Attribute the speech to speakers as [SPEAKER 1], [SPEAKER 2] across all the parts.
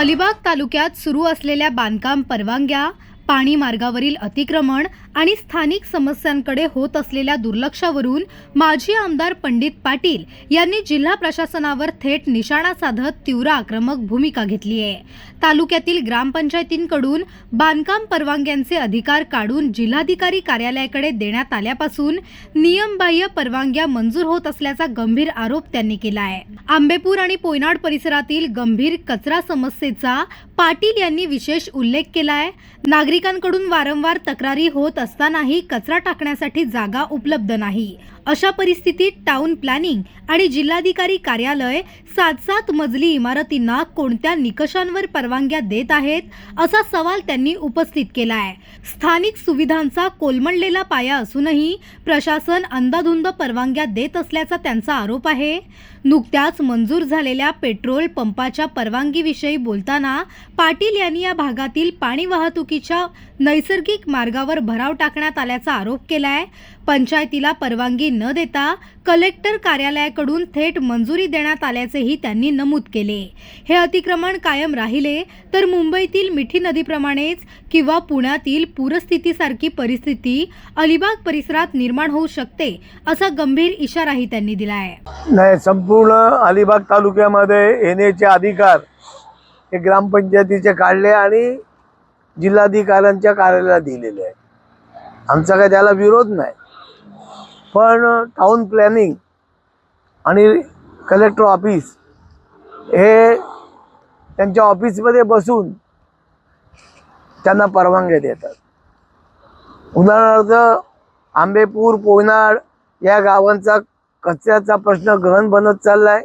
[SPEAKER 1] अलिबाग तालुक्यात सुरू असलेल्या बांधकाम परवानग्या पाणी मार्गावरील अतिक्रमण आणि स्थानिक समस्यांकडे होत असलेल्या दुर्लक्षावरून माजी आमदार पंडित पाटील यांनी जिल्हा प्रशासनावर थेट निशाणा साधत तीव्र आक्रमक भूमिका घेतली आहे. तालुक्यातील ग्रामपंचायतींकडून बांधकाम परवानग्यांचे अधिकार काढून जिल्हाधिकारी कार्यालयाकडे देण्यात आल्यापासून नियमबाह्य परवानग्या मंजूर होत असल्याचा गंभीर आरोप त्यांनी केला आहे. आंबेपूर आणि पोयनाड परिसरातील गंभीर कचरा समस्येचा पाटील यांनी विशेष उल्लेख केला आहे. नागरिक नागरिकांकडून वारंवार तक्रारी होत असतानाही कचरा टाकण्यासाठी जागा उपलब्ध नाही. अशा परिस्थितीत टाउन प्लॅनिंग आणि जिल्हाधिकारी कार्यालय सात सात मजली इमारतींना कोणत्या निकषांवर परवानग्या देत आहेत असा सवाल त्यांनी उपस्थित केला आहे स्थानिक सुविधांचा कोलमडलेला पाया असूनही प्रशासन अंदाधुंद परवानग्या देत असल्याचा त्यांचा आरोप आहे. नुकत्याच मंजूर झालेल्या पेट्रोल पंपाच्या परवानगीविषयी बोलताना पाटील यांनी या भागातील पाणी वाहतुकीच्या नैसर्गिक मार्गावर भराव टाकण्यात आल्याचा आरोप केलाय. पंचायतीला परवानगी न देता कलेक्टर कार्यालयाकडून थेट मंजुरी देण्यात आल्याचेही त्यांनी नमूद केले. हे अतिक्रमण कायम राहिले तर मुंबईतील मिठी नदीप्रमाणेच किंवा पुण्यातील पूरस्थितीसारखी परिस्थिती अलिबाग परिसरात निर्माण होऊ शकते असा गंभीर इशाराही त्यांनी दिला आहे
[SPEAKER 2] नाही संपूर्ण अलिबाग तालुक्यामध्ये येण्याचे अधिकार हे ग्रामपंचायतीचे काढले आणि जिल्हाधिकाऱ्यांच्या कार्यालयाला दिलेले आहे. आमचा काय त्याला विरोध नाही. पण टाउन प्लॅनिंग आणि कलेक्टर ऑफिस हे त्यांच्या ऑफिसमध्ये बसून त्यांना परवानग्या देतात. उदाहरणार्थ आंबेपूर पोयनाड या गावांचा कचऱ्याचा प्रश्न गहन बनत चाललाय.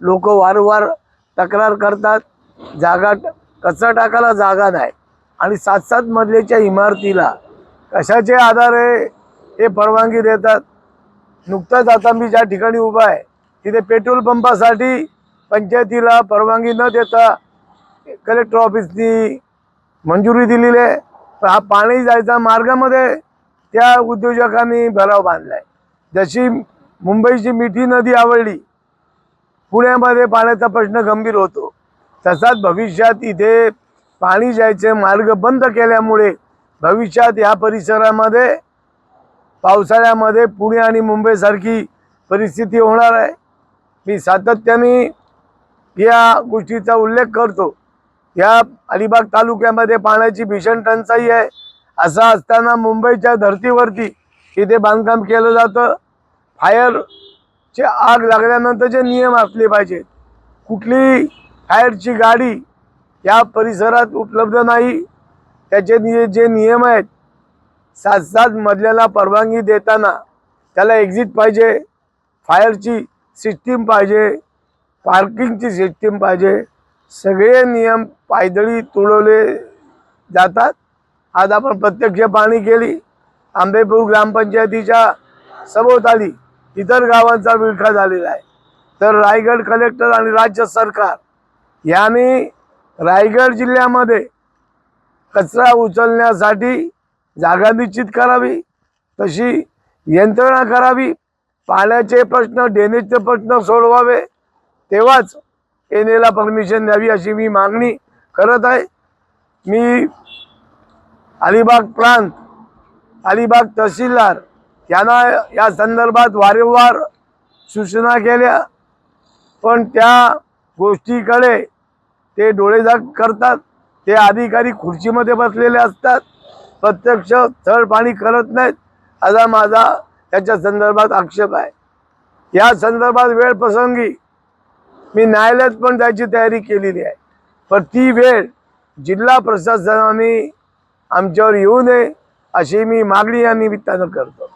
[SPEAKER 2] लोक वारंवार तक्रार करतात. जागा कचरा टाकायला जागा नाही. आणि सात सात मजल्याच्या इमारतीला कशाचे आधारे हे परवानगी देतात? नुकताच आता मी ज्या ठिकाणी उभा आहे तिथे पेट्रोल पंपासाठी पंचायतीला परवानगी न देता कलेक्टर ऑफिसनी मंजुरी दिलेली आहे. पण हा पाणी जायचा मार्गामध्ये त्या उद्योजकांनी भराव बांधलाय. जशी मुंबईची मिठी नदी आवडली पुण्यामध्ये पाण्याचा प्रश्न गंभीर होतो. तसाच भविष्यात इथे पाणी जायचे मार्ग बंद केल्यामुळे भविष्यात या परिसरामध्ये पावसाळ्यामध्ये पुणे आणि मुंबईसारखी परिस्थिती होणार आहे. मी सातत्याने या गोष्टीचा उल्लेख करतो. या अलिबाग तालुक्यामध्ये पाण्याची भीषण टंचाई आहे. असं असताना मुंबईच्या धर्तीवरती इथे बांधकाम केलं जातं. फायरचे आग लागल्यानंतरचे नियम असले पाहिजेत. कुठली फायरची गाडी या परिसरात उपलब्ध नाही. त्याचे नि जे नियम आहेत सात सात मजल्याला परवानगी देताना त्याला एक्झिट पाहिजे फायरची सिस्टीम पाहिजे पार्किंगची सिस्टीम पाहिजे सगळे नियम पायदळी तुडवले जातात. आज आपण प्रत्यक्ष पाणी केली. आंबेपूर ग्रामपंचायतीच्या सभोवताली इतर गावांचा विळखा झालेला आहे. तर रायगड कलेक्टर आणि राज्य सरकार यांनी रायगड जिल्ह्यामध्ये कचरा उचलण्यासाठी जागा निश्चित करावी तशी यंत्रणा करावी पाण्याचे प्रश्न ड्रेनेजचे प्रश्न सोडवावे तेव्हाच एनेला परमिशन द्यावी अशी मी मागणी करत आहे. मी अलिबाग प्रांत अलिबाग तहसीलदार यांना या संदर्भात वारंवार सूचना केल्या पण त्या गोष्टीकडे ते डोळेझाक करतात. ते अधिकारी खुर्चीमध्ये बसलेले असतात. प्रत्यक्ष थळ पाणी करत नाहीत. असा माझा त्याच्या संदर्भात आक्षेप आहे. या संदर्भात वेळ प्रसंगी मी न्यायालयात पण त्याची तयारी केलेली आहे. पण ती वेळ जिल्हा प्रशासनाने आमच्यावर येऊ नये अशी मी मागणी या निमित्तानं करतो.